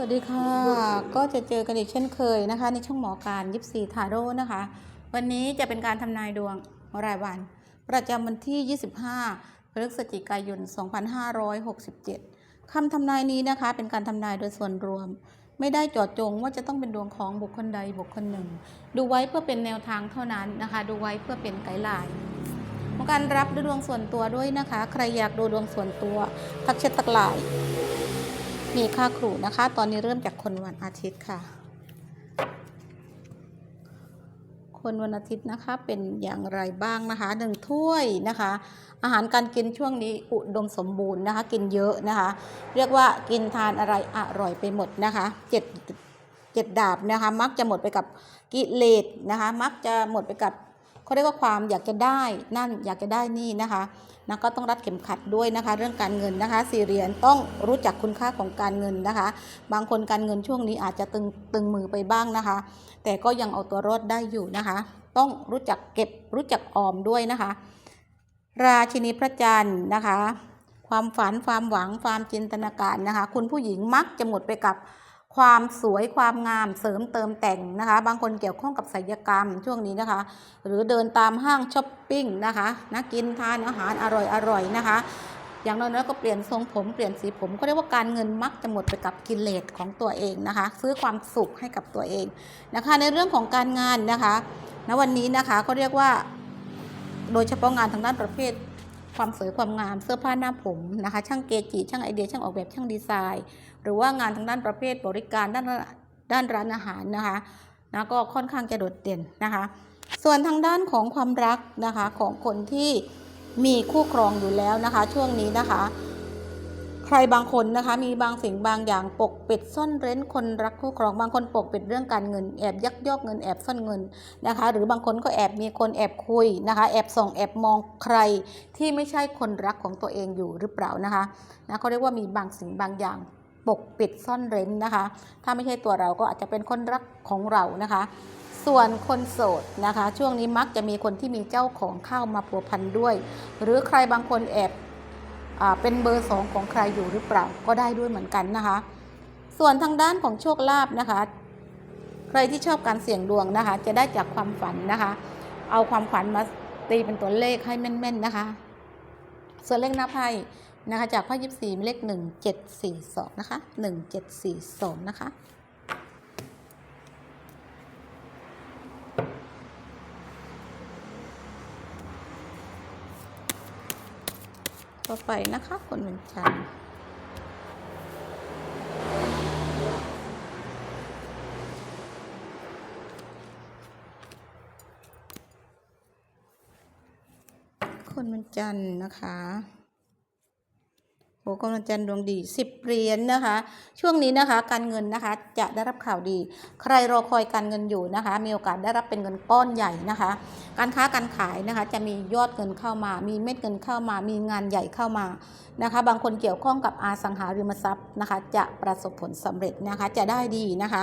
วัสดีค่ะ ก็จะเจอกันอีกเช่นเคยนะคะ ในช่องหมอการยิปซีทาโร่นะคะ วันนี้จะเป็นการทำนายดวงรายวัน ประจำวันที่ 25 พฤศจิกายน 2567 คำทำนายนี้นะคะ เป็นการทำนายโดยส่วนรวม ไม่ได้เจาะจงว่าจะต้องเป็นดวงของบุคคลใดบุคคลหนึ่ง ดูไว้เพื่อเป็นแนวทางเท่านั้นนะคะ ดูไว้เพื่อเป็นไกด์ไลน์ของการรับดูดวงส่วนตัวด้วยนะคะ ใครอยากดูดวงส่วนตัวทักแชทตักไลน์ มีค่าครูนะคะ ตอนนี้เริ่มจากคนวันอาทิตย์ค่ะ คนวันอาทิตย์นะคะเป็นอย่างไรบ้างนะคะหนึ่งถ้วยนะคะ อาหารการกินช่วงนี้อุดมสมบูรณ์นะคะ กินเยอะนะคะ เรียกว่ากินทานอะไรอร่อยไปหมดนะคะเจ็ดเจ็ดดาบนะคะ มักจะหมดไปกับกิเลสนะคะ มักจะหมดไปกับ เขาเรียกว่าความอยากจะได้นั่นอยากจะได้นี่นะคะนะก็ต้องรัดเข็มขัดด้วยนะคะ เรื่องการเงินนะคะสี่เหรียญต้องรู้จักคุณค่าของการเงินนะคะ บางคนการเงินช่วงนี้อาจจะตึงตึงมือไปบ้างนะคะ แต่ก็ยังเอาตัวรอดได้อยู่นะคะ ต้องรู้จักเก็บรู้จักออมด้วยนะคะ ราชินีพระจันทร์นะคะ ความฝันความหวังความจินตนาการนะคะ คุณผู้หญิงมักจะหมดไปกับ ความสวยความงามเสริมเติมแต่งนะคะ บางคนเกี่ยวข้องกับศิลปกรรมช่วงนี้นะคะ หรือเดินตามห้างช้อปปิ้งนะคะนะกินทานอาหารอร่อยๆนะคะ อย่างน้อยๆก็เปลี่ยนทรงผมเปลี่ยนสีผมก็เรียกว่าการเงินมักจะหมดไปกับกิเลสของตัวเองนะคะ ซื้อความสุขให้กับตัวเองนะคะ ในเรื่องของการงานนะคะณวันนี้นะคะก็เรียกว่า โดยเฉพาะงานทางด้านประเภทความสวยความงามเสื้อผ้าหน้าผมนะคะ ช่างเกจิช่างไอเดียช่างออกแบบช่างดีไซน์ หรือว่างานทางด้านประเภทบริการด้านด้านร้านอาหารนะคะนะก็ค่อนข้างจะโดดเด่นนะคะ ส่วนทางด้านของความรักนะคะของคนที่มีคู่ครองอยู่แล้วนะคะ ช่วงนี้นะคะ ใครบางคนนะคะมีบางสิ่งบางอย่างปกปิดซ่อนเร้นคนรักคู่ครองบางคนปกปิดเรื่องการเงินแอบยักยอกเงินแอบซ่อนเงินนะคะ หรือบางคนก็แอบมีคนแอบคุยนะคะ แอบส่องแอบมองใครที่ไม่ใช่คนรักของตัวเองอยู่หรือเปล่านะคะนะเขาเรียกว่ามีบางสิ่งบางอย่าง ปกปิดซ่อนเร้นนะคะ ถ้าไม่ใช่ตัวเราก็อาจจะเป็นคนรักของเรานะคะ ส่วนคนโสดนะคะ ช่วงนี้มักจะมีคนที่มีเจ้าของเข้ามาพัวพันด้วย หรือใครบางคนแอบเป็นเบอร์สองของใครอยู่หรือเปล่าก็ได้ด้วยเหมือนกันนะคะ ส่วนทางด้านของโชคลาภนะคะ ใครที่ชอบการเสี่ยงดวงนะคะ จะได้จากความฝันนะคะ เอาความฝันมาตีเป็นตัวเลขให้แม่นๆนะคะ ส่วนเลขหน้าไพ่ นะคะจากไพ่ยิบสี่เลขหนึ่งเจ็ดสี่สองนะคะหนึ่งเจ็ดสี่สองนะคะต่อไปนะคะคนวันจันทร์คนวันจันทร์นะคะ อ้คนวันจันดวงดีสิบเหรียญนะคะ ช่วงนี้นะคะ การเงินนะคะจะได้รับข่าวดี ใครรอคอยการเงินอยู่นะคะ มีโอกาสได้รับเป็นเงินก้อนใหญ่นะคะ การค้าการขายนะคะ จะมียอดเงินเข้ามา มีเม็ดเงินเข้ามา มีงานใหญ่เข้ามานะคะ บางคนเกี่ยวข้องกับอาสังหาริมทรัพย์นะคะ จะประสบผลสำเร็จนะคะ จะได้ดีนะคะ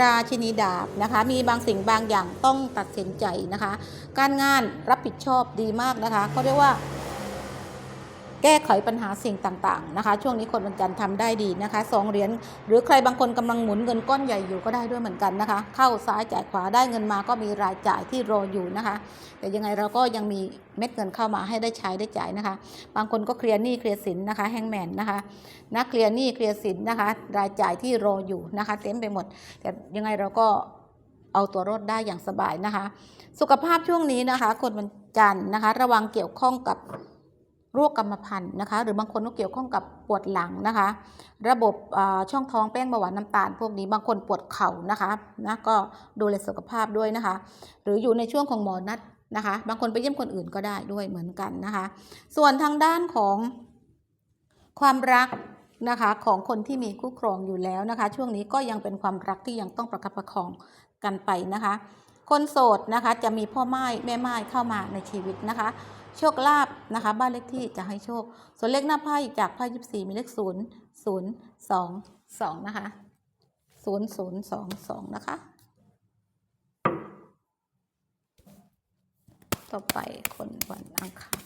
ราชินีดาบนะคะ มีบางสิ่งบางอย่างต้องตัดสินใจนะคะ การงานรับผิดชอบดีมากนะคะเขาเรียกว่า ก้ไขปัญหาสิ่งต่างๆนะคะ ช่วงนี้คนวันจันทร์ทำได้ดีนะคะสองเหรียญหรือใครบางคนกำลังหมุนเงินก้อนใหญ่อยู่ก็ได้ด้วยเหมือนกันนะคะ เข้าซ้ายจ่ายขวาได้เงินมาก็มีรายจ่ายที่รออยู่นะคะ แต่ยังไงเราก็ยังมีเม็ดเงินเข้ามาให้ได้ใช้ได้จ่ายนะคะ บางคนก็เคลียร์หนี้เคลียร์สินนะคะแฮงแมนนะคะนะเคลียร์หนี้เคลียร์สินนะคะ รายจ่ายที่รออยู่นะคะ เต็มไปหมด แต่ยังไงเราก็เอาตัวรอดได้อย่างสบายนะคะ สุขภาพช่วงนี้นะคะ คนวันจันทร์นะคะ ระวังเกี่ยวข้องกับ โรคกรรมพันธุ์นะคะ หรือบางคนก็เกี่ยวข้องกับปวดหลังนะคะ ระบบช่องท้องแป้งเบาหวานน้ำตาล พวกนี้บางคนปวดเข่านะคะนะก็ดูแลสุขภาพด้วยนะคะ หรืออยู่ในช่วงของหมอนัดนะคะ บางคนไปเยี่ยมคนอื่นก็ได้ด้วยเหมือนกันนะคะ ส่วนทางด้านของความรักนะคะของคนที่มีคู่ครองอยู่แล้วนะคะ ช่วงนี้ก็ยังเป็นความรักที่ยังต้องประคับประคองกันไปนะคะ คนโสดนะคะจะมีพ่อไม้แม่ไม้เข้ามาในชีวิตนะคะ โชคลาภนะคะ บ้านเลขที่จะให้โชค ส่วนเลขหน้าไพ่จากไพ่ยิบสี่มีเลขศูนย์ศูนย์สองสองนะคะศูนย์ศูนย์สองสองนะคะ ต่อไปคนวันอังคาร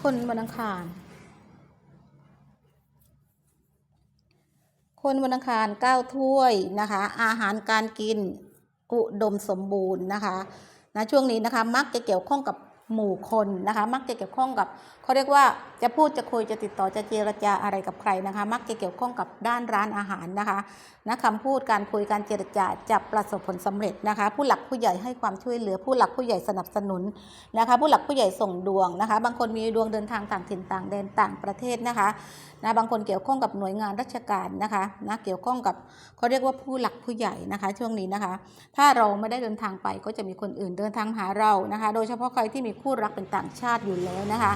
คนวันอังคาร คนวันอังคารเก้าถ้วยนะคะ อาหารการกินอุดมสมบูรณ์นะคะนะช่วงนี้นะคะมักจะเกี่ยวข้องกับ หมู่คนนะคะ มักจะเกี่ยวข้องกับเขาเรียกว่าจะพูดจะคุยจะติดต่อจะเจรจาอะไรกับใครนะคะ มักจะเกี่ยวข้องกับด้านร้านอาหารนะคะนะคำพูดการคุยการเจรจาจะประสบผลสำเร็จนะคะ ผู้หลักผู้ใหญ่ให้ความช่วยเหลือ ผู้หลักผู้ใหญ่สนับสนุนนะคะ ผู้หลักผู้ใหญ่ส่งดวงนะคะ บางคนมีดวงเดินทางต่างถิ่นต่างแดนต่างประเทศนะคะนะบางคนเกี่ยวข้องกับหน่วยงานราชการนะคะนะเกี่ยวข้องกับเขาเรียกว่าผู้หลักผู้ใหญ่นะคะ ช่วงนี้นะคะ ถ้าเราไม่ได้เดินทางไปก็จะมีคนอื่นเดินทางหาเรานะคะ โดยเฉพาะใครที่มีคู่รักเป็นต่างชาติอยู่แล้วนะคะ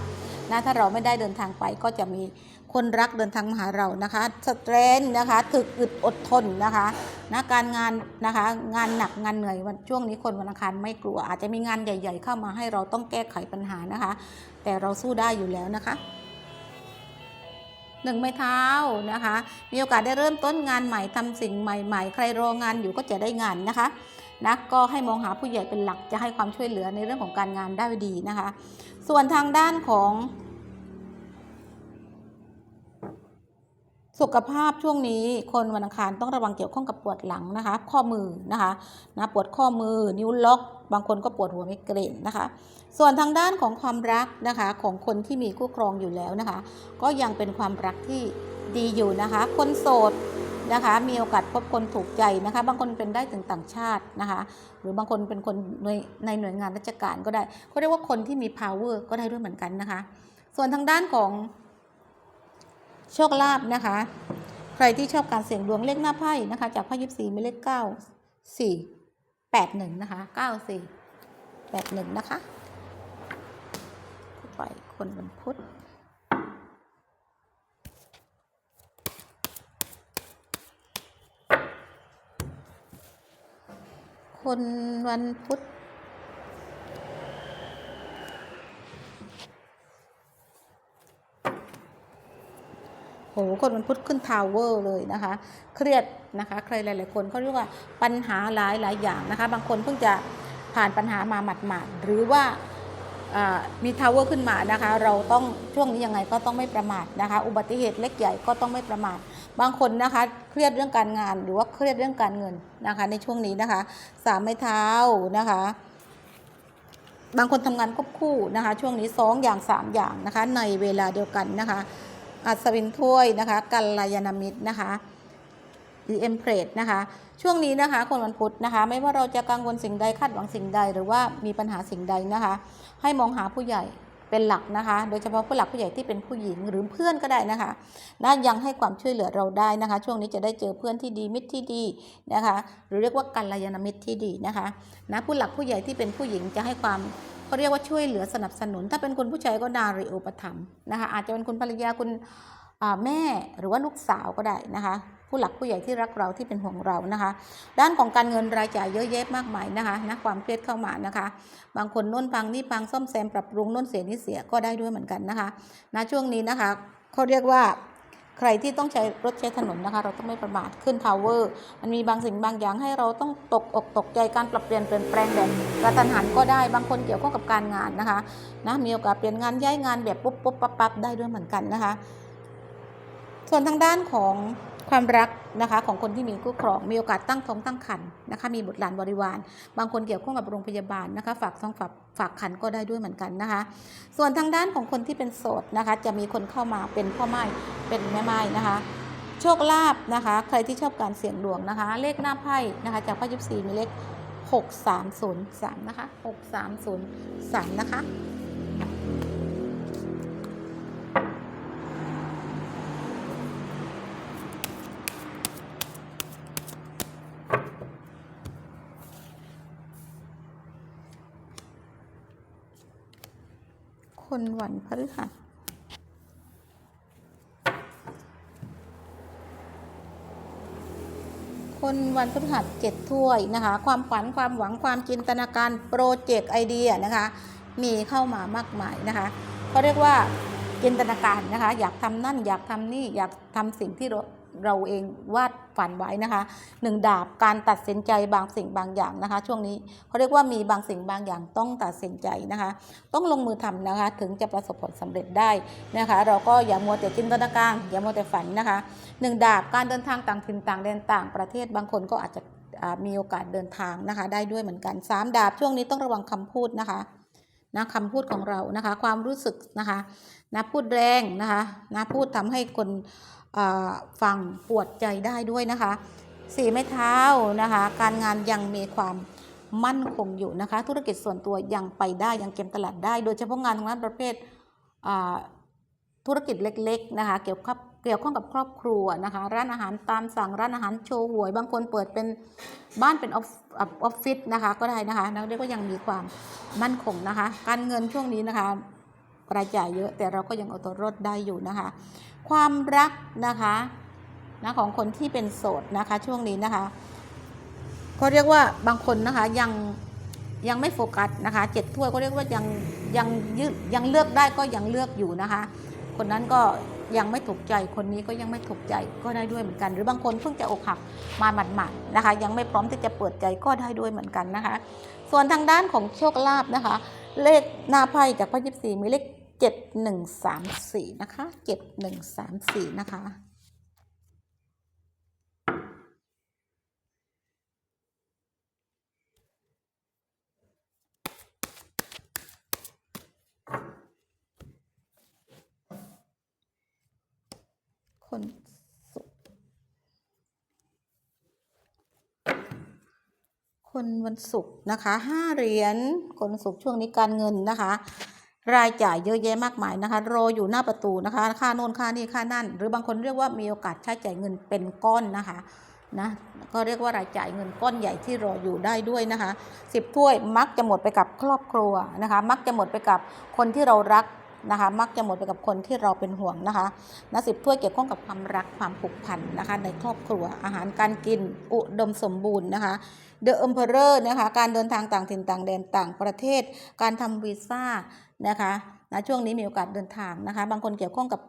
นะถ้าเราไม่ได้เดินทางไปก็จะมีคนรักเดินทางมาหาเรานะคะสเตรนนะคะถึกอึดอดทนนะคะนะการงานนะคะงานหนักงานเหนื่อยวันช่วงนี้คนวันอังคารไม่กลัว อาจจะมีงานใหญ่ ๆ เข้ามาให้เราต้องแก้ไขปัญหานะคะ แต่เราสู้ได้อยู่แล้วนะคะหนึ่งไม้เท้านะคะ มีโอกาสได้เริ่มต้นงานใหม่ทำสิ่งใหม่ ๆ ใครรองานอยู่ก็จะได้งานนะคะ นะก็ให้มองหาผู้ใหญ่เป็นหลักจะให้ความช่วยเหลือในเรื่องของการงานได้ดีนะคะ ส่วนทางด้านของ สุขภาพช่วงนี้คนวันอังคารต้องระวังเกี่ยวข้องกับปวดหลังนะคะ ข้อมือนะคะนะปวดข้อมือนิ้วล็อก บางคนก็ปวดหัวไมเกรนนะคะ ส่วนทางด้านของความรักนะคะของคนที่มีคู่ครองอยู่แล้วนะคะ ก็ยังเป็นความรักที่ดีอยู่นะคะ คนโสด นะคะ มีโอกาสพบคนถูกใจนะคะ บางคนเป็นได้ถึงต่างชาตินะคะ หรือบางคนเป็นคนในในหน่วยงานราชการก็ได้เขาเรียกว่าคนที่มี power ก็ได้ด้วยเหมือนกันนะคะ ส่วนทางด้านของโชคลาภนะคะ ใครที่ชอบการเสี่ยงดวงเลขหน้าไพ่นะคะ จากไพ่ยิบสี่มีเลขเก้าสี่แปดหนึ่งนะคะเก้าสี่แปดหนึ่งนะคะปล่อยคนวันพุธ คนวันพุธโหคนวันพุธขึ้นทาวเวอร์เลยนะคะ เครียดนะคะ ใครหลาย ๆ คนเขาเรียกว่าปัญหาหลายหลายอย่างนะคะ บางคนเพิ่งจะผ่านปัญหามาหมาดๆหรือว่า มีทาวเวอร์ขึ้นมานะคะ เราต้องช่วงนี้ยังไงก็ต้องไม่ประมาทนะคะ อุบัติเหตุเล็กใหญ่ก็ต้องไม่ประมาท บางคนนะคะ เครียดเรื่องการงานหรือว่าเครียดเรื่องการเงินนะคะ ในช่วงนี้นะคะ สามไม้เท้านะคะ บางคนทำงานควบคู่นะคะ ช่วงนี้สองอย่างสามอย่างนะคะ ในเวลาเดียวกันนะคะ อัศวินถ้วยนะคะกัลยาณมิตรนะคะ หรือเอ็มเพรสนะคะ ช่วงนี้นะคะ คนวันพุธนะคะ ไม่ว่าเราจะกังวลสิ่งใดคาดหวังสิ่งใด หรือว่ามีปัญหาสิ่งใดนะคะ ให้มองหาผู้ใหญ่เป็นหลักนะคะ โดยเฉพาะผู้หลักผู้ใหญ่ที่เป็นผู้หญิงหรือเพื่อนก็ได้นะคะนะยังให้ความช่วยเหลือเราได้นะคะ ช่วงนี้จะได้เจอเพื่อนที่ดีมิตรที่ดีนะคะ หรือเรียกว่ากัลยาณมิตรที่ดีนะคะนะผู้หลักผู้ใหญ่ที่เป็นผู้หญิงจะให้ความเขาเรียกว่าช่วยเหลือสนับสนุน ถ้าเป็นคนผู้ชายก็นารีโอปถัมภ์นะคะ อาจจะเป็นคุณภรรยาคุณแม่หรือว่าลูกสาวก็ได้นะคะ ผู้หลักผู้ใหญ่ที่รักเราที่เป็นห่วงเรานะคะ ด้านของการเงินรายจ่ายเยอะแยะมากมายนะคะนะความเครียดเข้ามานะคะ บางคนน่นพังนี่พังซ่อมแซมปรับปรุงน่นเสียนี่เสียก็ได้ด้วยเหมือนกันนะคะณช่วงนี้นะคะเขาเรียกว่าใครที่ต้องใช้รถใช้ถนนนะคะ เราต้องไม่ประมาทขึ้นทาวเวอร์มันมีบางสิ่งบางอย่างให้เราต้องตกอกตกใจการปรับเปลี่ยนเปลี่ยนแปลงแบบกระทันหันก็ได้บางคนเกี่ยวข้องกับการงานนะคะนะมีโอกาสเปลี่ยนงานย้ายงานแบบปุ๊บปุ๊บปั๊บปั๊บได้ด้วยเหมือนกันนะคะ ส่วนทางด้านของ ความรักนะคะของคนที่มีคู่ครองมีโอกาสตั้งท้องตั้งครรภ์นะคะมีบุตรหลานบริวาร บางคนเกี่ยวข้องกับโรงพยาบาลนะคะ ฝากท้องฝากฝากคันก็ได้ด้วยเหมือนกันนะคะ ส่วนทางด้านของคนที่เป็นโสดนะคะ จะมีคนเข้ามาเป็นพ่อไม้เป็นแม่ไม้นะคะโชคลาภนะคะ ใครที่ชอบการเสี่ยงดวงนะคะ เลขหน้าไพ่นะคะ จากไพ่ยิปซีมีเลข 6303 นะคะ 6303 นะคะ คนวันพฤหัสคนวันพฤหัสเจ็ดถ้วยนะคะ ความฝันความหวังความจินตนาการโปรเจกต์ไอเดียนะคะ มีเข้ามามากมายนะคะเขาเรียกว่าจินตนาการนะคะ อยากทำนั่น อยากทำนี่ อยากทำสิ่งที่ เราเองวาดฝันไว้นะคะหนึ่งดาบการตัดสินใจบางสิ่งบางอย่างนะคะ ช่วงนี้เขาเรียกว่ามีบางสิ่งบางอย่างต้องตัดสินใจนะคะ ต้องลงมือทำนะคะ ถึงจะประสบผลสำเร็จได้นะคะ เราก็อย่ามัวแต่จินตนาการอย่ามัวแต่ฝันนะคะหนึ่งดาบการเดินทางต่างถิ่นต่างแดนต่างประเทศบางคนก็อาจจะมีโอกาสเดินทางนะคะ ได้ด้วยเหมือนกันสามดาบช่วงนี้ต้องระวังคำพูดนะคะ นะคำพูดของเรานะคะ ความรู้สึกนะคะนะพูดแรงนะคะนะพูดทำให้คนฟังปวดใจได้ด้วยนะคะสี่ไม้เท้านะคะ การงานยังมีความมั่นคงอยู่นะคะ ธุรกิจส่วนตัวยังไปได้ยังเก็บตลาดได้ โดยเฉพาะงานทางด้านประเภทธุรกิจเล็ก ๆ นะคะ เกี่ยวกับ เกี่ยวข้องกับครอบครัวนะคะ ร้านอาหารตามสั่งร้านอาหารโชว์หวย บางคนเปิดเป็นบ้านเป็นออฟฟิศนะคะ ก็ได้นะคะแล้วเรียกว่ายังมีความมั่นคงนะคะ การเงินช่วงนี้นะคะรายจ่ายเยอะแต่เราก็ยังเอาตัวรอดได้อยู่นะคะ ความรักนะคะนะของคนที่เป็นโสดนะคะ ช่วงนี้นะคะเขาเรียกว่าบางคนนะคะยังยังไม่โฟกัสนะคะเจ็ดถ้วยก็เรียกว่ายังยังยึยังเลือกได้ก็ยังเลือกอยู่นะคะ คนนั้นก็ ยังไม่ถูกใจคนนี้ก็ยังไม่ถูกใจก็ได้ด้วยเหมือนกัน หรือบางคนเพิ่งจะอกหักมาหมัดๆนะคะ ยังไม่พร้อมที่จะเปิดใจก็ได้ด้วยเหมือนกันนะคะ ส่วนทางด้านของโชคลาภนะคะ เลขหน้าไพ่จากไพ่ยิบสี่มีเลขเจ็ดหนึ่งสามสี่นะคะเจ็ดหนึ่งสามสี่นะคะ คนสุขคนวันศุกร์นะคะห้าเหรียญคนวันศุกร์ช่วงนี้การเงินนะคะ รายจ่ายเยอะแยะมากมายนะคะรออยู่หน้าประตูนะคะค่าโน่นค่านี่ค่านั่น หรือบางคนเรียกว่ามีโอกาสใช้จ่ายเงินเป็นก้อนนะคะนะก็เรียกว่ารายจ่ายเงินก้อนใหญ่ที่รออยู่ได้ด้วยนะคะสิบถ้วยมักจะหมดไปกับครอบครัวนะคะ มักจะหมดไปกับคนที่เรารัก นะคะ มักจะหมดไปกับคนที่เราเป็นห่วงนะคะนะสิบถ้วยเกี่ยวข้องกับความรักความผูกพันนะคะ ในครอบครัวอาหารการกินอุดมสมบูรณ์นะคะเดอะ e อ p เ r อร์นะคะการเดินทางต่างถิ่นต่างแดนต่างประเทศ การทำวีซ่านะคะนะช่วงนี้มีโอกาสเดินทางนะคะ บางคนเกี่ยวข้องกับ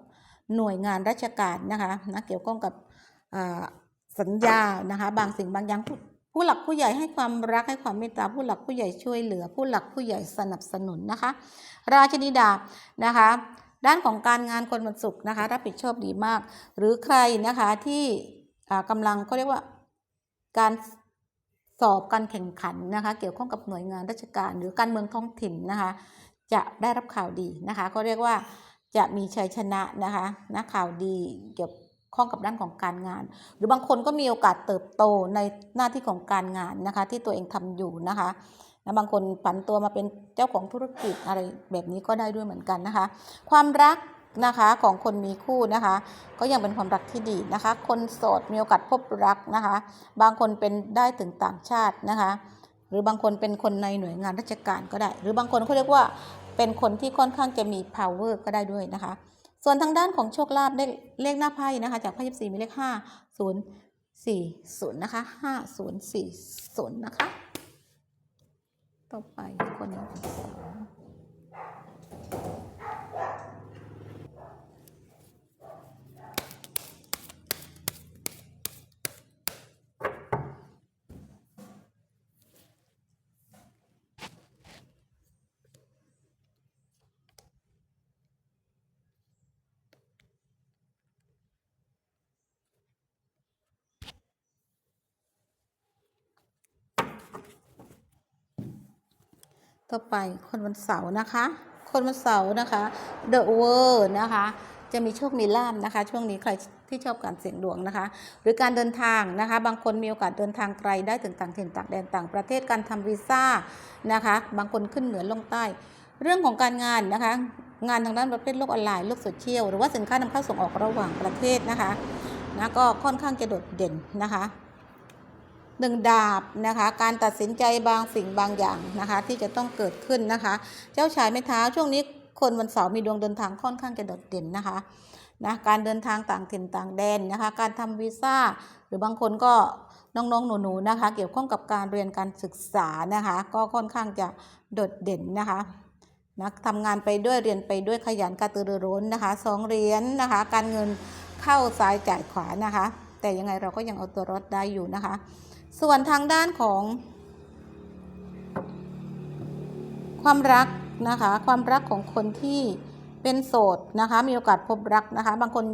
หน่วยงานราชการนะคะนะเกี่ยวข้องกับสัญญานะคะ บางสิ่งบางอย่าง ผู้หลักผู้ใหญ่ให้ความรักให้ความเมตตาผู้หลักผู้ใหญ่ช่วยเหลือ ผู้หลักผู้ใหญ่สนับสนุนนะคะ ราชนิดานะคะ ด้านของการงานคนวันศุกร์นะคะรับผิดชอบดีมาก หรือใครนะคะที่อ่ากำลังเขาเรียกว่าการสอบการแข่งขันนะคะ เกี่ยวข้องกับหน่วยงานราชการ หรือการเมืองท้องถิ่นนะคะ จะได้รับข่าวดีนะคะ ก็เรียกว่าจะมีชัยชนะนะคะนะข่าวดีเกี่ยว ข้องกับด้านของการงาน หรือบางคนก็มีโอกาสเติบโตในหน้าที่ของการงานนะคะ ที่ตัวเองทำอยู่นะคะนะบางคนผันตัวมาเป็นเจ้าของธุรกิจอะไรแบบนี้ก็ได้ด้วยเหมือนกันนะคะ ความรักนะคะของคนมีคู่นะคะ ก็ยังเป็นความรักที่ดีนะคะ คนโสดมีโอกาสพบรักนะคะ บางคนเป็นได้ถึงต่างชาตินะคะ หรือบางคนเป็นคนในหน่วยงานราชการก็ได้ หรือบางคนเขาเรียกว่าเป็นคนที่ค่อนข้างจะมี power ก็ได้ด้วยนะคะ ส่วนทางด้านของโชคลาภเลขเลขหน้าไพ่นะคะ จากไพ่ยิบสี่มีเลขห้าศูนย์สี่ศูนย์นะคะห้าศูนย์สี่ศูนย์นะคะ ต่อไปคนวันเสาร์ ต่อไปคนวันเสาร์นะคะ คนวันเสาร์นะคะ The World นะคะ จะมีโชคมีลาภนะคะ ช่วงนี้ใครที่ชอบการเสี่ยงดวงนะคะ หรือการเดินทางนะคะ บางคนมีโอกาสเดินทางไกลได้ถึงต่างถิ่นต่างแดนต่างประเทศการทำวีซ่านะคะ บางคนขึ้นเหนือลงใต้ เรื่องของการงานนะคะ งานทางด้านประเภทโลกออนไลน์โลกโซเชียลหรือว่าสินค้านำเข้าส่งออกระหว่างประเทศนะคะนะก็ค่อนข้างจะโดดเด่นนะคะ หนึ่งดาบนะคะการตัดสินใจบางสิ่งบางอย่างนะคะที่จะต้องเกิดขึ้นนะคะ เจ้าชายไม้เท้าช่วงนี้คนวันเสาร์มีดวงเดินทางค่อนข้างจะโดดเด่นนะคะนะการเดินทางต่างถิ่นต่างแดนนะคะ การทำวีซ่าหรือบางคนก็น้องๆ หนูๆนะคะ เกี่ยวข้องกับการเรียนการศึกษานะคะ ก็ค่อนข้างจะโดดเด่นนะคะนะทำงานไปด้วยเรียนไปด้วยขยันกระตือรือร้นนะคะสองเหรียญนะคะ การเงินเข้าซ้ายจ่ายขวานะคะ แต่ยังไงเราก็ยังเอาตัวรอดได้อยู่นะคะ ส่วนทางด้านของ ความรักนะคะ ความรักของคนที่เป็นโสดนะคะ มีโอกาสพบรักนะคะ บางคน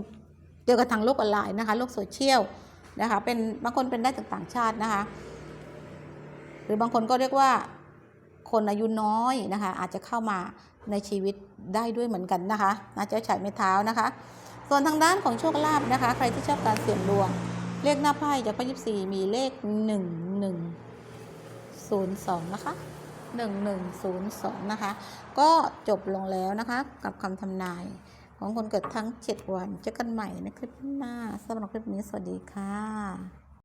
เจอกันทางโลกออนไลน์นะคะ โลกโซเชียลนะคะ เป็นบางคนเป็นได้จากต่างชาตินะคะ หรือบางคนก็เรียกว่าคนอายุน้อยนะคะ อาจจะเข้ามาในชีวิตได้ด้วยเหมือนกันนะคะนะเจ้าชายไม้เท้านะคะ ส่วนทางด้านของโชคลาภนะคะ ใครที่ชอบการเสี่ยงดวง เลขหน้าไพ่จากไพ่ยิบสี่มีเลขหนึ่งหนึ่งศูนย์สองนะคะหนึ่งหนึ่งศูนย์สองนะคะ ก็จบลงแล้วนะคะ กับคำทำนายของคนเกิดทั้งเจ็ดวัน เจอกันใหม่ในคลิปหน้าสำหรับคลิปนี้สวัสดีค่ะ